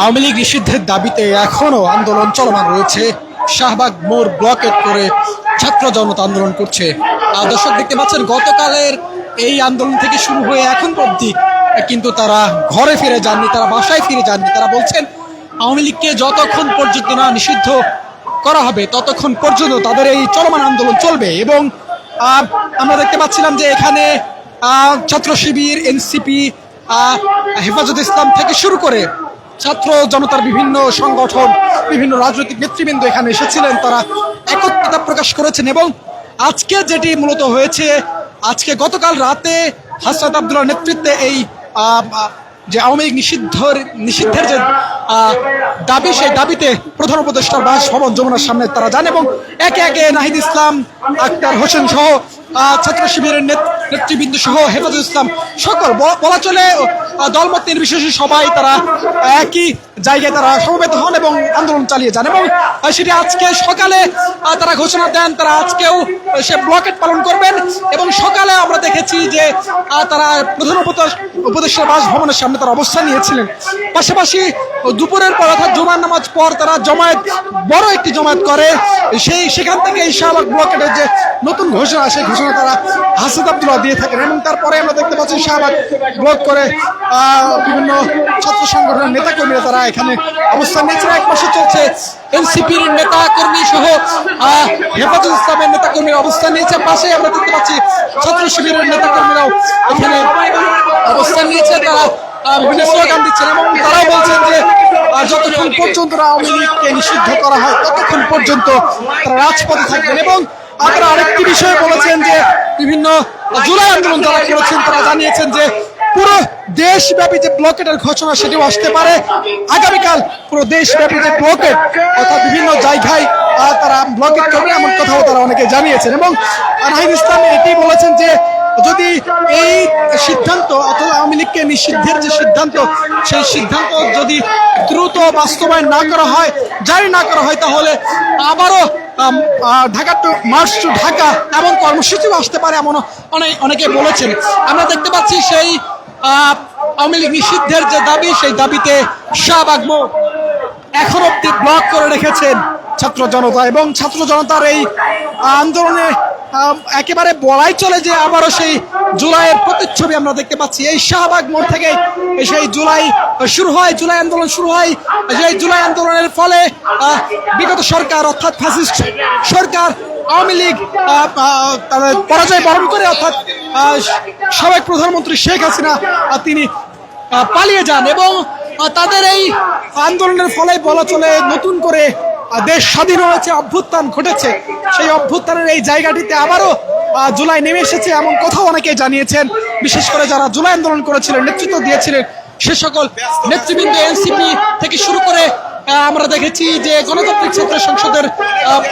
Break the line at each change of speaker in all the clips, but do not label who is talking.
আওয়ামী লীগ নিষিদ্ধের দাবিতে এখনও আন্দোলন চলমান রয়েছে। শাহবাগ মোড় ব্লকেট করে ছাত্র জনতা আন্দোলন করছে। দর্শক দেখতে পাচ্ছেন, গতকালের এই আন্দোলন থেকে শুরু হয়ে এখন অবধি, কিন্তু তারা ঘরে ফিরে যাননি, তারা বাসায় ফিরে যাননি। তারা বলছেন, আওয়ামী লীগকে যতক্ষণ পর্যন্ত না নিষিদ্ধ করা হবে, ততক্ষণ পর্যন্ত তাদের এই চলমান আন্দোলন চলবে। এবং আমরা দেখতে পাচ্ছিলাম যে এখানে ছাত্র শিবির, এনসিপি হেফাজত ইসলাম থেকে শুরু করে ছাত্র জনতার বিভিন্ন সংগঠন, বিভিন্ন রাজনৈতিক নেতৃবৃন্দ এখানে এসেছিলেন। তারা একত্রতা প্রকাশ করেছেন এবং আজকে যেটি মূলত হয়েছে, আজকে গতকাল রাতে হাসরাত আব্দুল্লাহ নেতৃত্বে এই যে আওয়ামী লীগ নিষিদ্ধর, নিষিদ্ধের যে দাবি, সেই দাবিতে প্রধান উপদেষ্টার বাসভবন যমুনার সামনে তারা যান এবং একে একে নাহিদ ইসলাম, আক্তার হোসেন সহ ছাত্র শিবিরের নেতৃবৃন্দ সহ হেফাজুল ইসলাম সকল বলা চলে দলমত নির্বিশেষে সবাই তারা একই জায়গায় তারা সমবেত হন এবং আন্দোলন চালিয়ে যান। এবং সেটি আজকে সকালে তারা ঘোষণা দেন, তারা আজকেও সে ব্লকেট পালন করবেন। এবং সকালে আমরা দেখেছি যে তারা প্রধান উপদেষ্টার বাসভবনের সামনে তারা অবস্থান নিয়েছিলেন। পাশাপাশি দুপুরের পর অর্থাৎ জুমার নামাজ পর তারা জমায়েত, বড় একটি জমায়েত করে। সেই, সেখান থেকে এই শাহবাগ ব্লকেটের যে নতুন ঘোষণা, সেই ঘোষণা তারা হাসাদ আব্দুল্লাহ দিয়ে থাকেন। এবং তারপরে আমরা দেখতে পাচ্ছি শাহবাগ ব্লক করে বিভিন্ন ছাত্র সংগঠনের নেতাকর্মীরা তারা এখানে অবস্থান নিয়েছেন। এক পাশে চলছে এনসিপির নেতা কর্মী সহ হেফাজত ইসলামের নেতা কর্মীরা অবস্থান নিয়েছে। পাশে আমরা দেখতে পাচ্ছি ছাত্র শিবিরের নেতা কর্মীরাও এখানে অবস্থান নিয়েছে। তারা বিভিন্ন স্লোগান দিচ্ছেন এবং তারাও বলছেন যে যতক্ষণ পর্যন্ত আওয়ামী লীগকে নিষিদ্ধ করা হয়, ততক্ষণ পর্যন্ত তারা রাজপথে থাকবেন। এবং আপনারা আরেকটি বিষয় বলেছেন যে, বিভিন্ন জুলাই আন্দোলন যারা করেছেন, তারা জানিয়েছেন যে পুরো দেশব্যাপী যে ব্লকেটের ঘোষণা সেটিও আসতে পারে। আগামীকাল পুরো দেশব্যাপী যে ব্লকেট, অর্থাৎ বিভিন্ন জায়গায় তারা ব্লকেট করবে এমন কথাও তারা অনেকে জানিয়েছেন এবং নাহিদ ইসলাম এটি বলেছেন যে যদি এই সিদ্ধান্ত, অথবা আওয়ামী লীগকে নিষিদ্ধের যে সিদ্ধান্ত, সেই সিদ্ধান্ত যদি দ্রুত বাস্তবায়ন না করা হয়, জারি না করা হয়, তাহলে আবারও Dhaka to march to Dhaka এমন কর্মসূচিও আসতে পারে এমন অনেক অনেকে বলেছেন। আমরা দেখতে পাচ্ছি সেই আওয়ামী লীগ নিষিদ্ধের যে দাবি, সেই দাবিতে শাহ মোড় এখন অব্দি ব্লক করে রেখেছেন ছাত্র জনতা এবং ছাত্র জনতার এই আন্দোলনে একেবারে বলাই চলে যে আবারও সেই জুলাইয়ের প্রতিচ্ছবি আমরা দেখতে পাচ্ছি। এই শাহবাগ মোড় থেকে সেই জুলাই শুরু হয়, জুলাই আন্দোলন শুরু হয়। সেই জুলাই আন্দোলনের ফলে বিগত সরকার, অর্থাৎ ফ্যাসিস্ট সরকার, আওয়ামী লীগ পরাজয় বরণ করে, অর্থাৎ সাবেক প্রধানমন্ত্রী শেখ হাসিনা তিনি পালিয়ে যান এবং তাদের এই আন্দোলনের ফলে বলা চলে নতুন করে দেশ স্বাধীন হয়েছে, অভ্যুত্থান ঘটেছে। সেই অভ্যুত্থানের এই জায়গাটিতে আবারও জুলাই নেমে এসেছে এমন কথাও অনেকে জানিয়েছেন। বিশেষ করে যারা জুলাই আন্দোলন করেছিলেন নেতৃত্ব দিয়েছিলেন সে সকল নেতৃবৃন্দ এনসিপি থেকে শুরু করে আমরা দেখেছি যে গণতান্ত্রিক ছাত্র সংসদের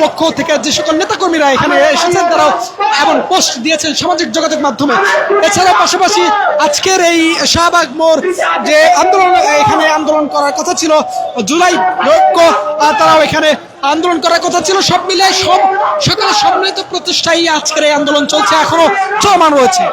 পক্ষ থেকে যে সকল নেতাকর্মীরা এখানে এসেছেন তারাও এমন পোস্ট দিয়েছেন সামাজিক যোগাযোগ মাধ্যমে। এছাড়া পাশাপাশি আজকের এই শাহবাগ মোড় যে আন্দোলন এখানে আন্দোলন করার কথা ছিল জুলাই আহ, তারাও এখানে আন্দোলন করার কথা ছিল, সব মিলিয়ে সব সকলের সম্মিলিত প্রতিষ্ঠাই আজকের এই আন্দোলন চলছে। এখনও চলমান রয়েছে।